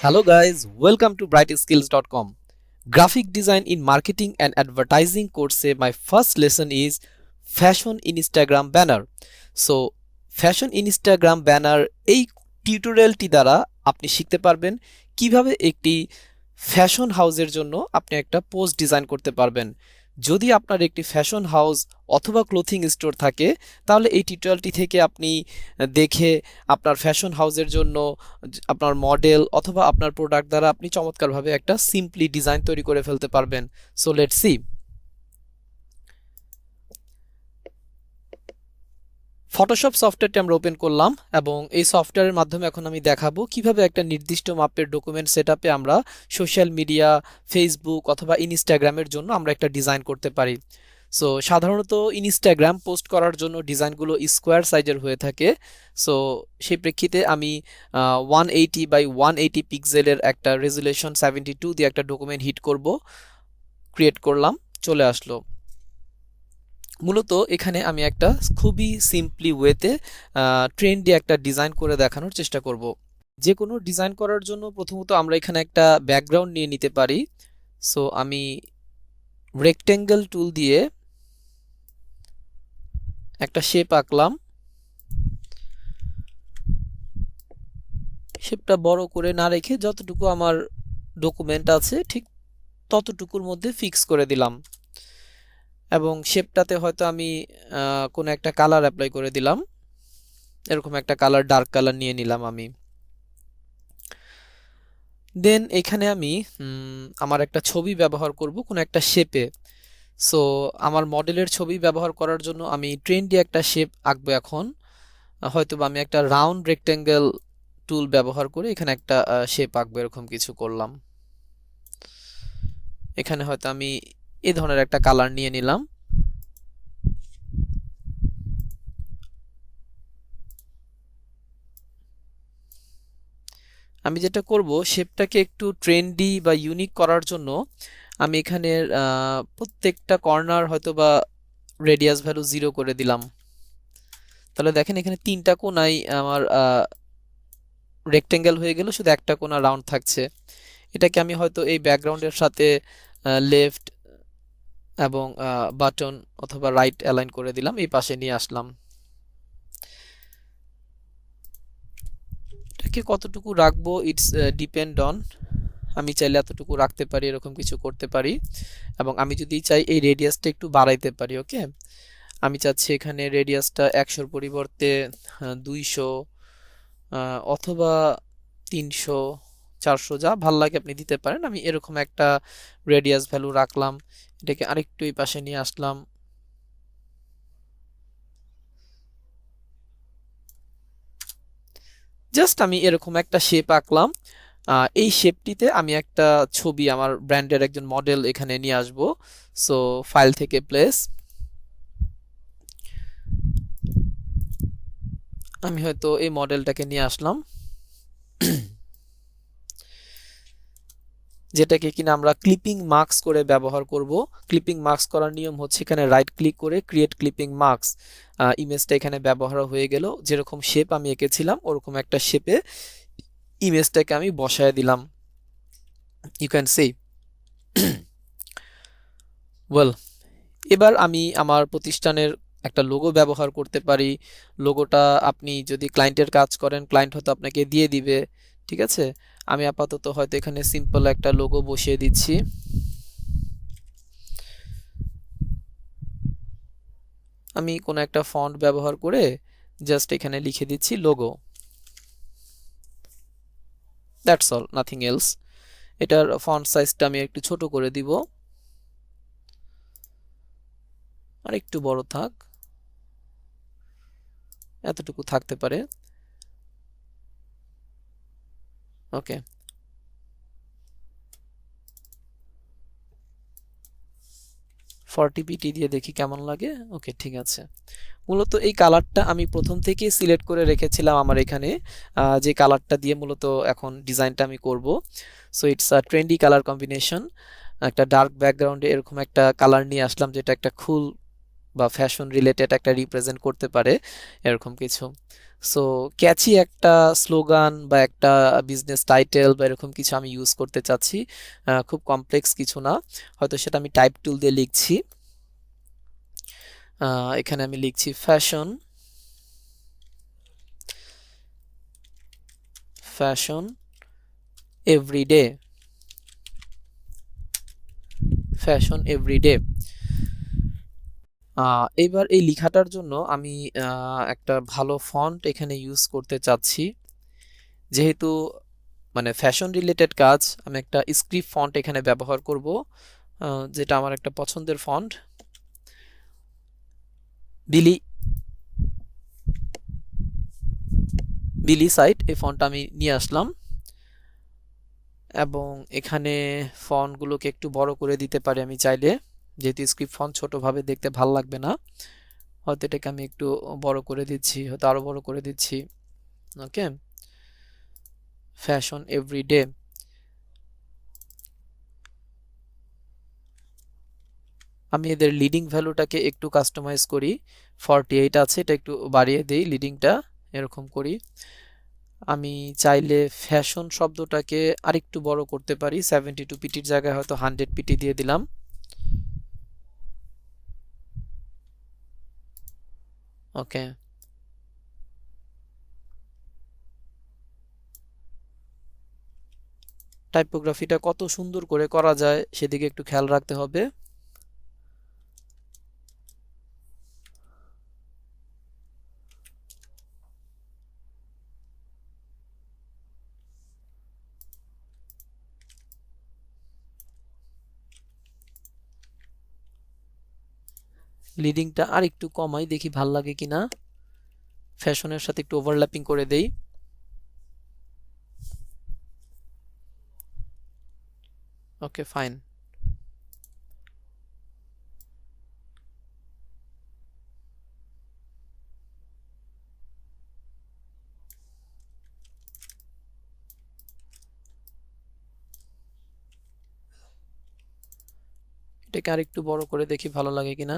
Hello guys, welcome to brightskills.com. Graphic design in marketing and advertising course my first lesson is fashion Instagram banner. So fashion Instagram banner এই টিউটোরিয়ালটি দ্বারা আপনি শিখতে পারবেন কীভাবে একটি ফ্যাশন হাউসের জন্য আপনি একটা পোস্ট ডিজাইন করতে পারবেন যদি আপনার একটি ফ্যাশন হাউস অথবা ক্লোথিং স্টোর থাকে, তাহলে এই টিউটোরিয়ালটি থেকে আপনি দেখে আপনার ফ্যাশন হাউসের জন্য, আপনার মডেল অথবা আপনার প্রোডাক্ট দ্বারা আপনি চমৎকারভাবে একটা সিম্পলি ডিজাইন তৈরি করে ফেলতে পারবেন। সো লেট সি ফটোশপ সফটওয়্যারটি আমরা ওপেন করলাম এবং এই সফটওয়্যারের মাধ্যমে এখন আমি দেখাবো কীভাবে একটা নির্দিষ্ট মাপের ডকুমেন্ট সেট আমরা সোশ্যাল মিডিয়া ফেসবুক অথবা ইনস্টাগ্রামের জন্য আমরা একটা ডিজাইন করতে পারি। সো সাধারণত ইনস্টাগ্রাম পোস্ট করার জন্য ডিজাইনগুলো স্কোয়ার সাইজের হয়ে থাকে। সো সেই প্রেক্ষিতে আমি one eighty by one eighty পিক্সেলের একটা রেজুলেশন সেভেন্টি টু দিয়ে একটা ডকুমেন্ট হিট করব ক্রিয়েট করলাম, চলে আসলো। মূলত এখানে আমি একটা খুবই সিম্পলি ওয়েতে ট্রেন্ডি একটা ডিজাইন করে দেখানোর চেষ্টা করব। যে কোনো ডিজাইন করার জন্য প্রথমত আমরা এখানে একটা ব্যাকগ্রাউন্ড নিয়ে নিতে পারি। সো আমি রেক্টেঙ্গেল টুল দিয়ে একটা শেপ আঁকলাম। শেপটা বড় করে না রেখে যতটুকু আমার ডকুমেন্ট আছে, ঠিক ততটুকুর মধ্যে ফিক্স করে দিলাম। এবং শেপটাতে হয়তো আমি কোনো একটা কালার অ্যাপ্লাই করে দিলাম। এরকম একটা কালার ডার্ক কালার নিয়ে নিলাম আমি। দেন এখানে আমি আমার একটা ছবি ব্যবহার করব কোনো একটা শেপে সো আমার মডেলের ছবি ব্যবহার করার জন্য আমি ট্রেন্ডি একটা শেপ আঁকবো এখন। হয়তো বা আমি একটা রাউন্ড রেক্টেঙ্গেল টুল ব্যবহার করে এখানে একটা শেপ আঁকবো, এরকম কিছু করলাম। এখানে হয়তো আমি এই ধরনের একটা কালার নিয়ে নিলাম। আমি যেটা করব শেপটাকে একটু ট্রেন্ডি বা ইউনিক করার জন্য আমি এখানে প্রত্যেকটা কর্নার হয়তো বা রেডিয়াস ভ্যালু জিরো করে দিলাম। তাহলে দেখেন এখানে তিনটা কোনাই আমার রেক্টেঙ্গেল হয়ে গেল, শুধু একটা কোনা রাউন্ড থাকছে। এটাকে আমি হয়তো এই ব্যাকগ্রাউন্ডের সাথে লেফট এবং বাটন অথবা রাইট অ্যালাইন করে দিলাম, এই পাশে নিয়ে আসলাম। এটাকে কতটুকু রাখব? ইটস ডিপেন্ড অন আমি চাইলে এতটুকু রাখতে পারি, এরকম কিছু করতে পারি। এবং আমি যদি চাই এই রেডিয়াসটা একটু বাড়াইতে পারি, ওকে? আমি চাচ্ছি এখানে রেডিয়াসটা একশোর পরিবর্তে দুইশো অথবা তিনশো, চারশো, যা ভালো লাগে আপনি দিতে পারেন। আমি এরকম একটা রেডিয়াস ভ্যালু রাখলাম। এটাকে আরেকটু এই পাশে নিয়ে আসলাম। জাস্ট আমি এরকম একটা শেপ আঁকলাম। এই শেপটিতে আমি একটা ছবি আমার ব্র্যান্ডের একজন মডেল এখানে নিয়ে আসব। সো ফাইল থেকে প্লেস আমি হয়তো এই মডেলটাকে নিয়ে আসলাম। যেটাকে কিনা আমরা ক্লিপিং মার্কস করে ব্যবহার করব। ক্লিপিং মার্কস করার নিয়ম হচ্ছে এখানে রাইট ক্লিক করে ক্রিয়েট ক্লিপিং মার্কস ইমেজটা এখানে ব্যবহার হয়ে গেল। যেরকম শেপ আমি এঁকেছিলাম, ওরকম একটা শেপে ইমেজটাকে আমি বসায় দিলাম। ইউ ক্যান সে ওয়েল এবার আমি আমার প্রতিষ্ঠানের একটা লোগো ব্যবহার করতে পারি। লোগোটা আপনি যদি ক্লায়েন্টের কাজ করেন ক্লায়েন্ট হয়তো আপনাকে দিয়ে দিবে, ঠিক আছে? আমি আপাতত হয়তো এখানে সিম্পল একটা লোগো বসিয়ে দিচ্ছি। আমি কোনো একটা ফন্ট ব্যবহার করে জাস্ট এখানে লিখে দিচ্ছি logo that's all nothing else এটার ফন্ট সাইজটা আমি একটু ছোট করে দিব। আর একটু বড় থাক। এতটুকু থাকতে পারে। ওকে ফর্টি পিটি দিয়ে দেখি কেমন লাগে। ওকে ঠিক আছে। মূলত এই কালারটা আমি প্রথম থেকে সিলেক্ট করে রেখেছিলাম আমার এখানে। যে কালারটা দিয়ে মূলত এখন ডিজাইনটা আমি করব। So it's a trendy colour combination একটা ডার্ক ব্যাকগ্রাউন্ডে এরকম একটা কালার নিয়ে আসলাম, যেটা একটা খুল বা ফ্যাশন রিলেটেড একটা রিপ্রেজেন্ট করতে পারে, এরকম কিছু। সো ক্যাচি একটা স্লোগান বা একটা বিজনেস টাইটেল বা এরকম কিছু আমি ইউজ করতে চাচ্ছি। খুব কমপ্লেক্স কিছু না। হয়তো সেটা আমি টাইপ টুল দিয়ে লিখছি। এখানে আমি লিখছি fashion fashion everyday fashion everyday এবার এই লেখাটার জন্য আমি একটা ভালো ফন্ট এখানে ইউজ করতে চাচ্ছি। যেহেতু মানে ফ্যাশন রিলেটেড কাজ, আমি একটা স্ক্রিপ্ট ফন্ট এখানে ব্যবহার করব যেটা আমার একটা পছন্দের ফন্ট বিলি বিলি সাইট এই ফন্টটা আমি নিয়ে আসলাম। এবং এখানে ফন্টগুলোকে একটু বড় করে দিতে পারি আমি চাইলে। যেহেতু স্ক্রিপ্ট ফন্ট ছোটোভাবে দেখতে ভালো লাগবে না, হয়তো এটাকে আমি একটু বড় করে দিচ্ছি, হয়তো আরও বড় করে দিচ্ছি ওকে ফ্যাশন এভরিডে আমি এদের লিডিং ভ্যালুটাকে একটু কাস্টমাইজ করি ফর্টি এইট আছে, এটা একটু বাড়িয়ে দিই লিডিংটা এরকম করি। আমি চাইলে ফ্যাশন শব্দটাকে আরেকটু বড় করতে পারি সেভেন্টি টু পিটির জায়গায় হয়তো হান্ড্রেড পিটি দিয়ে দিলাম। ওকে টাইপোগ্রাফিটা কত সুন্দর করে করা যায় সেদিকে একটু খেয়াল রাখতে হবে। লিডিংটা আর একটু কমাই, দেখি ভালো লাগে কিনা। ফ্যাশনের সাথে একটু ওভারল্যাপিং করে দেই। ওকে ফাইন এটাকে আর একটু বড় করে দেখি ভালো লাগে কিনা।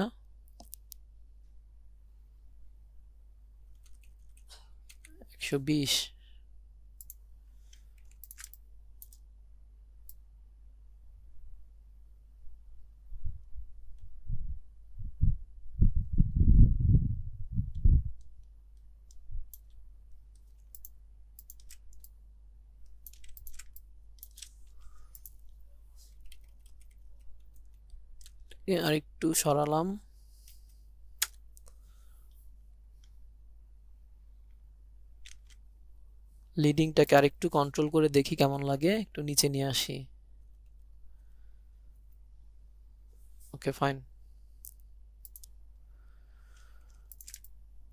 একশো বিশ আর একটু সরালাম লিডিংটাকে আর একটু কন্ট্রোল করে দেখি কেমন লাগে। একটু নিচে নিয়ে আসি। ওকে ফাইন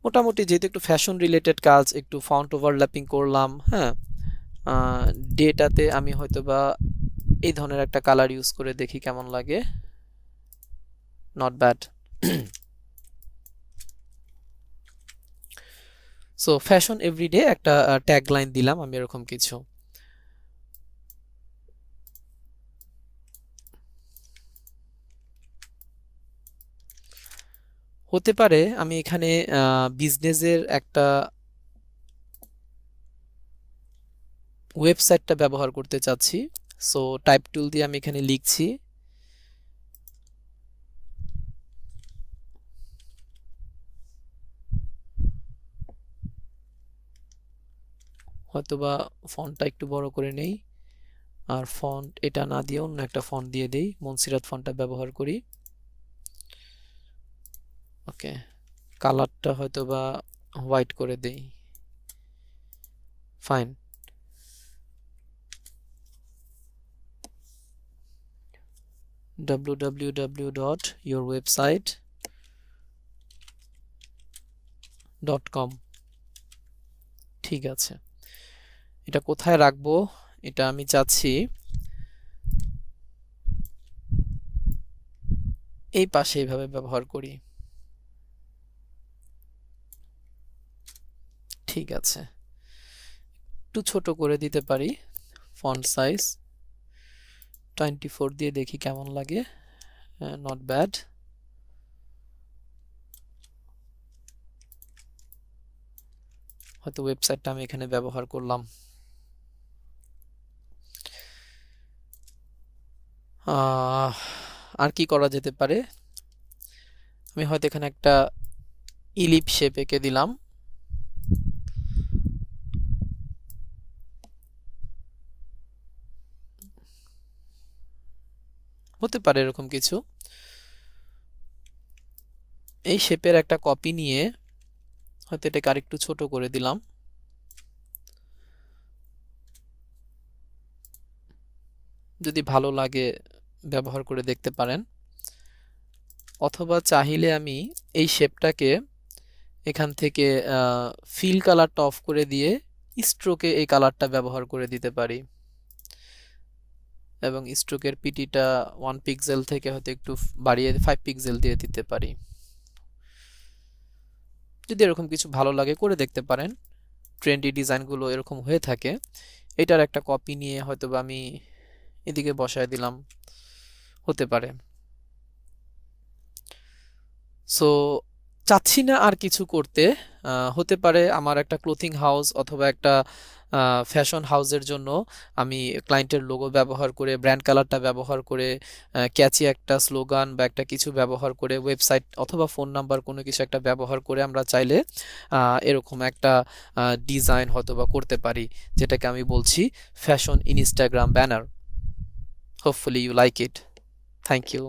মোটামুটি যেহেতু একটু ফ্যাশন রিলেটেড কাজ, একটু ফন্ট ওভারল্যাপিং করলাম হ্যাঁ? ডেটাতে আমি হয়তো বা এই ধরনের একটা কালার ইউজ করে দেখি কেমন লাগে। Not bad so fashion everyday একটা ট্যাগ লাইন দিলাম আমি এরকম কিছু। হতে পারে আমি এখানে বিজনেসের একটা ওয়েবসাইটটা ব্যবহার করতে চাচ্ছি। সো টাইপ টুল দিয়ে আমি এখানে লিখছি। হয়তোবা ফন্টটা একটু বড় করে নেই। আর ফন্ট এটা না দিয়ে অন্য একটা ফন্ট দিয়ে দেই। মনসিরাত ফন্টটা ব্যবহার করি। ওকে। কালারটা হয়তো বা হোয়াইট করে দেই। ফাইন। www.yourwebsite.com ঠিক আছে। এটা কোথায় রাখব? এটা আমি চাচ্ছি এই পাশে এইভাবে ব্যবহার করি। ঠিক আছে। একটু ছোট করে দিতে পারি ফন্ট সাইজ টোয়েন্টি ফোর দিয়ে দেখি কেমন লাগে। নট ব্যাড হয়তো ওয়েবসাইটটা আমি এখানে ব্যবহার করলাম। আর কি করা যেতে পারে? আমি হয়তো এখানে একটা ইলিপ শেপ এঁকে দিলাম। হতে পারে এরকম কিছু। এই শেপের একটা কপি নিয়ে হয়তো এটাকে আরেকটু ছোট করে দিলাম। যদি ভালো লাগে ব্যবহার করে দেখতে পারেন। অথবা চাইলে আমি এই শেপটাকে এখান থেকে ফিল কালারটা অফ করে দিয়ে স্ট্রোকে এই কালারটা ব্যবহার করে দিতে পারি। এবং স্ট্রোকের পিটিটা ওয়ান পিক্সেল থেকে হয়তো একটু বাড়িয়ে ফাইভ পিক্সেল দিয়ে দিতে পারি। যদি এরকম কিছু ভালো লাগে করে দেখতে পারেন। ট্রেন্ডি ডিজাইনগুলো এরকম হয়ে থাকে। এটার একটা কপি নিয়ে হয়তো আমি এদিকে বসায় দিলাম। হতে পারে। সো চাচ্ছি না আর কিছু করতে। হতে পারে আমার একটা ক্লোথিং হাউস অথবা একটা ফ্যাশন হাউসের জন্য আমি ক্লায়েন্টের লোগো ব্যবহার করে ব্র্যান্ড কালারটা ব্যবহার করে ক্যাচি একটা স্লোগান বা একটা কিছু ব্যবহার করে ওয়েবসাইট অথবা ফোন নাম্বার কোনো কিছু একটা ব্যবহার করে আমরা চাইলে এরকম একটা ডিজাইন হয়তো বা করতে পারি, যেটাকে আমি বলছি fashion Instagram banner hopefully you like it thank you